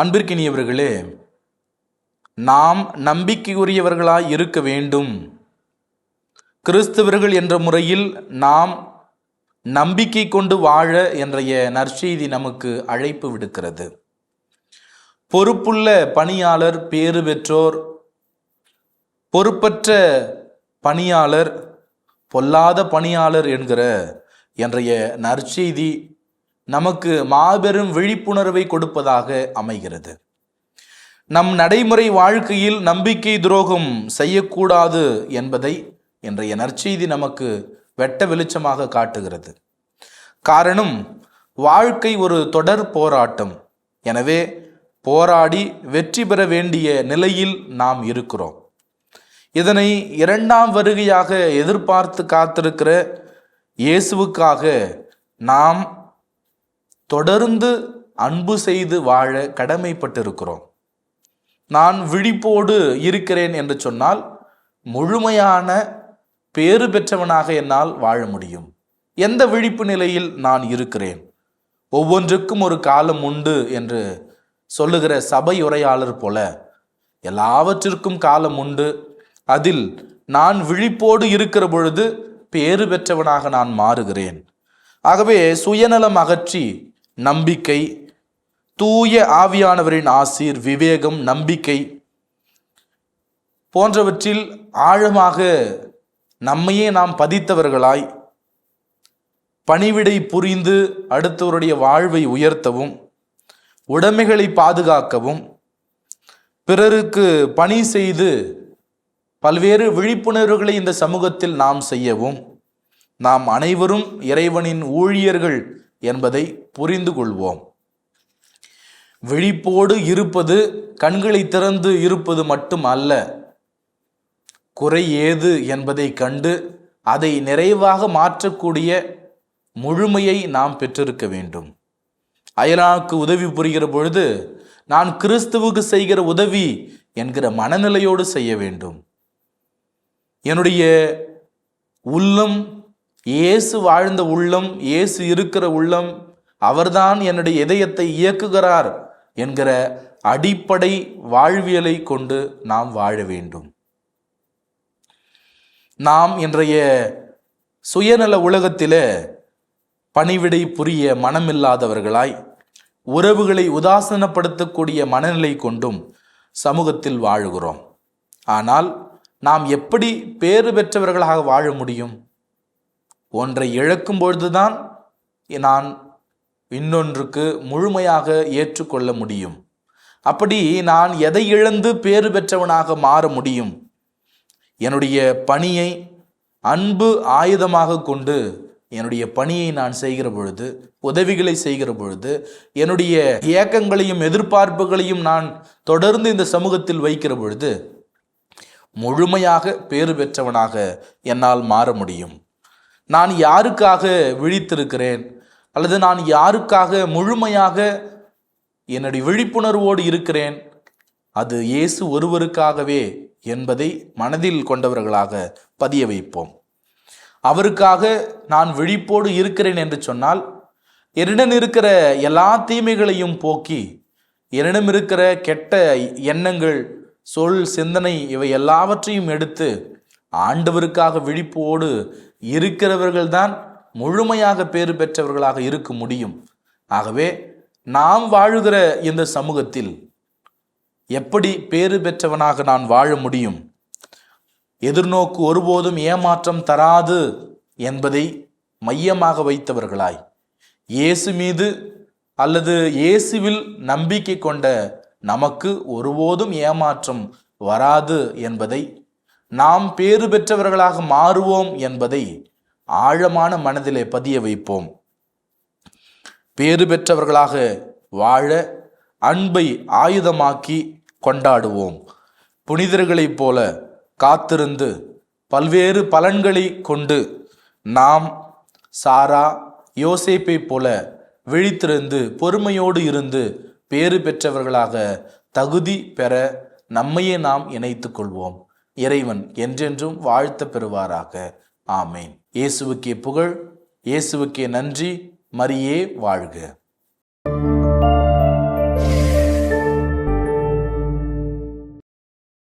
அன்பிற்கினியவர்களே நாம் நம்பிக்கையுரியவர்களாய் இருக்க வேண்டும். கிறிஸ்தவர்கள் என்ற முறையில் நாம் நம்பிக்கை கொண்டு வாழ என்றைய நற்செய்தி நமக்கு அழைப்பு விடுக்கிறது. பொறுப்புள்ள பணியாளர் பேறு பெற்றோர் பொறுப்பற்ற பணியாளர் பொல்லாத பணியாளர் என்கிற என்றைய நற்செய்தி நமக்கு மாபெரும் விழிப்புணர்வை கொடுப்பதாக அமைகிறது. நம் நடைமுறை வாழ்க்கையில் நம்பிக்கை துரோகம் செய்யக்கூடாது என்பதை இன்றைய நற்செய்தி நமக்கு வெட்ட வெளிச்சமாக காட்டுகிறது. காரணம் வாழ்க்கை ஒரு தொடர் போராட்டம். எனவே போராடி வெற்றி பெற வேண்டிய நிலையில் நாம் இருக்கிறோம். இதனை இரண்டாம் வருகையாக எதிர்பார்த்து காத்திருக்கிற இயேசுவுக்காக நாம் தொடர்ந்து அன்பு செய்து வாழ கடமைப்பட்டிருக்கிறோம். நான் விழிப்போடு இருக்கிறேன் என்று சொன்னால் முழுமையான பேறு பெற்றவனாக என்னால் வாழ முடியும். எந்த விழிப்பு நிலையில் நான் இருக்கிறேன்? ஒவ்வொன்றுக்கும் ஒரு காலம் உண்டு என்று சொல்லுகிற சபை உரையாளர் போல எல்லாவற்றிற்கும் காலம் உண்டு. அதில் நான் விழிப்போடு இருக்கிற பொழுது பேறு பெற்றவனாக நான் மாறுகிறேன். ஆகவே சுயநலம் அகற்றி நம்பிக்கை தூய ஆவியானவரின் ஆசீர் விவேகம் நம்பிக்கை போன்றவற்றில் ஆழமாக நம்மையே நாம் பதித்தவர்களாய் பணிவிடை புரிந்து அடுத்தவருடைய வாழ்வை உயர்த்தவும் உடைமைகளை பாதுகாக்கவும் பிறருக்கு பணி செய்து பல்வேறு விழிப்புணர்வுகளை இந்த சமூகத்தில் நாம் செய்யவும் நாம் அனைவரும் இறைவனின் ஊழியர்கள் என்பதை புரிந்து கொள்வோம். விழிப்போடு இருப்பது கண்களை திறந்து இருப்பது மட்டும் அல்ல குறை ஏது என்பதை கண்டு அதை நிறைவாக மாற்றக்கூடிய முழுமையை நாம் பெற்றிருக்க வேண்டும். அயலானுக்கு உதவி புரிகிற பொழுது நான் கிறிஸ்துவுக்கு செய்கிற உதவி என்கிற மனநிலையோடு செய்ய வேண்டும். என்னுடைய உள்ளம் இயேசு வாழ்ந்த உள்ளம் இயேசு இருக்கிற உள்ளம் அவர்தான் என்னுடைய இதயத்தை இயக்குகிறார் என்கிற அடிப்படை வாழ்வியலை கொண்டு நாம் வாழ வேண்டும். நாம் இன்றைய சுயநல உலகத்திலே பணிவிடை புரிய மனமில்லாதவர்களாய் உறவுகளை உதாசனப்படுத்தக்கூடிய மனநிலை கொண்டும் சமூகத்தில் வாழுகிறோம். ஆனால் நாம் எப்படி பேறு பெற்றவர்களாக வாழ முடியும்? ஒன்றை இழக்கும் பொழுதுதான் நான் இன்னொன்றுக்கு முழுமையாக ஏற்றுக்கொள்ள முடியும். அப்படி நான் எதை இழந்து பேறு பெற்றவனாக மாற முடியும்? என்னுடைய பணியை அன்பு ஆயுதமாக கொண்டு என்னுடைய பணியை நான் செய்கிற பொழுது உதவிகளை செய்கிற பொழுது என்னுடைய இயக்கங்களையும் எதிர்பார்ப்புகளையும் நான் தொடர்ந்து இந்த சமூகத்தில் வைக்கிற பொழுது முழுமையாக பேறு பெற்றவனாக என்னால் மாற முடியும். நான் யாருக்காக விழித்திருக்கிறேன்? அல்லது நான் யாருக்காக முழுமையாக என்னுடைய விழிப்புணர்வோடு இருக்கிறேன்? அது இயேசு ஒருவருக்காகவே என்பதை மனதில் கொண்டவர்களாக பதிய வைப்போம். அவருக்காக நான் விழிப்போடு இருக்கிறேன் என்று சொன்னால் என்னிடம் இருக்கிற எல்லா தீமைகளையும் போக்கி என்னிடம் இருக்கிற கெட்ட எண்ணங்கள் சொல் சிந்தனை இவை எல்லாவற்றையும் எடுத்து ஆண்டவருக்காக விழிப்போடு இருக்கிறவர்கள் தான் முழுமையாக பேறு பெற்றவர்களாக இருக்க முடியும். ஆகவே நாம் வாழுகிற இந்த சமூகத்தில் எப்படி பேறு பெற்றவனாக நான் வாழ முடியும்? எதிர்நோக்கு ஒருபோதும் ஏமாற்றம் தராது என்பதை மையமாக வைத்தவர்களாய் இயேசு மீது அல்லது இயேசுவில் நம்பிக்கை கொண்ட நமக்கு ஒருபோதும் ஏமாற்றம் வராது என்பதை நாம் பேறு பெற்றவர்களாக மாறுவோம் என்பதை ஆழமான மனதிலே பதிய வைப்போம். பேறு பெற்றவர்களாக வாழ அன்பை ஆயுதமாக்கி கொண்டாடுவோம். புனிதர்களைப் போல காத்திருந்து பல்வேறு பலன்களை கொண்டு நாம் சாரா யோசேப்பை போல விழித்திருந்து பொறுமையோடு இருந்து பேறு பெற்றவர்களாக தகுதி பெற நம்மையே நாம் இணைத்துக் கொள்வோம். இறைவன் என்றென்றும் வாழ்த்த பெறுவாராக. ஆமேன். இயேசுவுக்கே புகழ் இயேசுவுக்கே நன்றி மரியே வாழ்க.